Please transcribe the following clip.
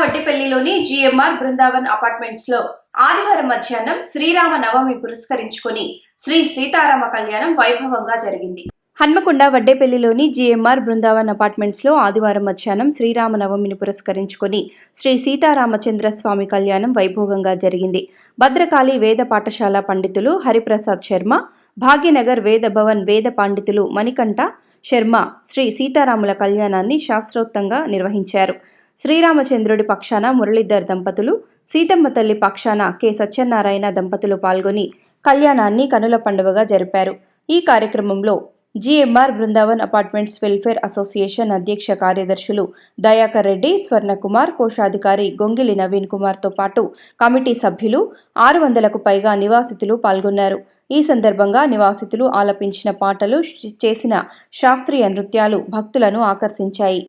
వడ్డేపల్లిలోని GMR Brindavan అపార్ట్మెంట్స్లో ఆదివారం మధ్యాహ్నం శ్రీరామ నవమి పురస్కరించుకొని శ్రీ సీతారామ కళ్యాణం వైభవంగా జరిగింది. హన్మకొండ వడ్డేపల్లిలోని జిఎంఆర్ బృందావన్ అపార్ట్మెంట్స్లో ఆదివారం మధ్యాహ్నం శ్రీరామ నవమిని పురస్కరించుకొని శ్రీ సీతారామచంద్ర స్వామి కళ్యాణం వైభవంగా జరిగింది. భద్రకాళి వేద పాఠశాల పండితులు హరిప్రసాద్ శర్మ భాగ్యనగర్ వేద భవన్ వేద పండితులు మణికంఠ శర్మ శ్రీ సీతారాముల కళ్యాణాన్ని శాస్త్రోక్తంగా నిర్వహించారు. శ్రీరామచంద్రుడి పక్షాన మురళీధర్ దంపతులు సీతమ్మ తల్లి పక్షాన కె. సత్యనారాయణ దంపతులు పాల్గొని కళ్యాణాన్ని కనుల పండుగగా జరిపారు. ఈ కార్యక్రమంలో GMR Brindavan apartments welfare association అధ్యక్ష కార్యదర్శులు దయాకర్ రెడ్డి స్వర్ణకుమార్ కోశాధికారి గొంగిలి నవీన్ కుమార్తో పాటు కమిటీ సభ్యులు ఆరు వందలకు పైగా నివాసితులు పాల్గొన్నారు. ఈ సందర్భంగా నివాసితులు ఆలపించిన పాటలు చేసిన శాస్త్రీయ నృత్యాలు భక్తులను ఆకర్షించాయి.